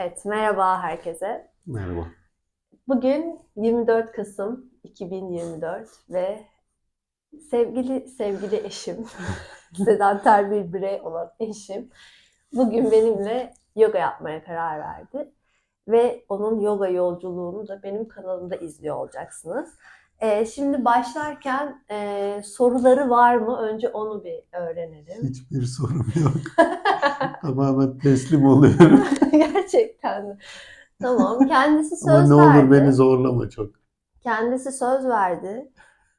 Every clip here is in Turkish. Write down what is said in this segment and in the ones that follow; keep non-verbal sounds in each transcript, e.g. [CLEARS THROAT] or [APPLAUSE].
Evet, merhaba herkese. Merhaba. Bugün 24 Kasım 2024 ve sevgili sevgili eşim, [LAUGHS] sedanter bir birey olan eşim bugün benimle yoga yapmaya karar verdi. Ve onun yoga yolculuğunu da benim kanalımda izliyor olacaksınız. Ee, şimdi başlarken e, soruları var mı? Önce onu bir öğrenelim. Hiçbir sorum yok. [LAUGHS] Tamamen teslim oluyorum. [LAUGHS] Gerçekten mi? Tamam. Kendisi söz Ama ne verdi. olur beni zorlama çok. Kendisi söz verdi.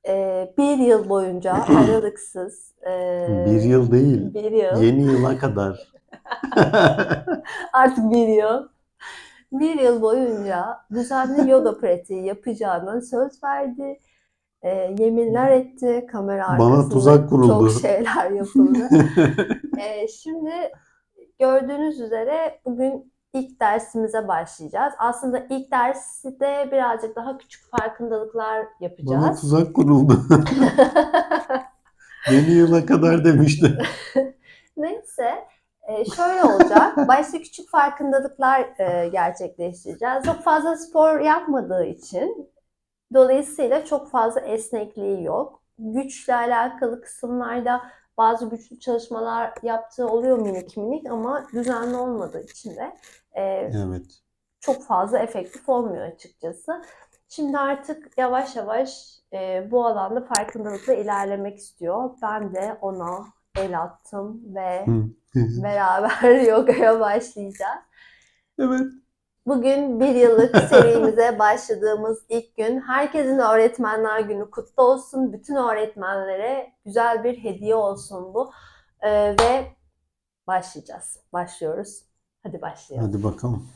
Ee, bir yıl boyunca [CLEARS THROAT] aralıksız. ee, Bir yıl değil. Bir yıl. Yeni yıla kadar. [LAUGHS] Artık bir yıl. Bir yıl boyunca düzenli yoga pratiği yapacağına söz verdi. Ee, yeminler etti. Kamera Bana tuzak kuruldu. çok şeyler yapıldı. [LAUGHS] Ee, şimdi gördüğünüz üzere bugün ilk dersimize başlayacağız. Aslında ilk dersi de birazcık daha küçük farkındalıklar Bana yapacağız. tuzak kuruldu. [LAUGHS] Yeni yıla kadar demişti. [LAUGHS] Neyse, e, şöyle olacak. Başta küçük farkındalıklar e, gerçekleştireceğiz. Çok fazla spor yapmadığı için dolayısıyla çok fazla esnekliği yok. Güçle alakalı kısımlarda bazı güçlü çalışmalar yaptığı oluyor minik minik ama düzenli olmadığı için de e, Evet. çok fazla efektif olmuyor açıkçası. Şimdi artık yavaş yavaş e, bu alanda farkındalıkla ilerlemek istiyor. Ben de ona el attım ve beraber [LAUGHS] yogaya başlayacağız. evet. Bugün bir yıllık [LAUGHS] serimize başladığımız ilk gün. Herkesin Öğretmenler Günü kutlu olsun. Bütün öğretmenlere güzel bir hediye olsun bu. E, ve başlayacağız. Başlıyoruz. Hadi başlayalım. Hadi bakalım.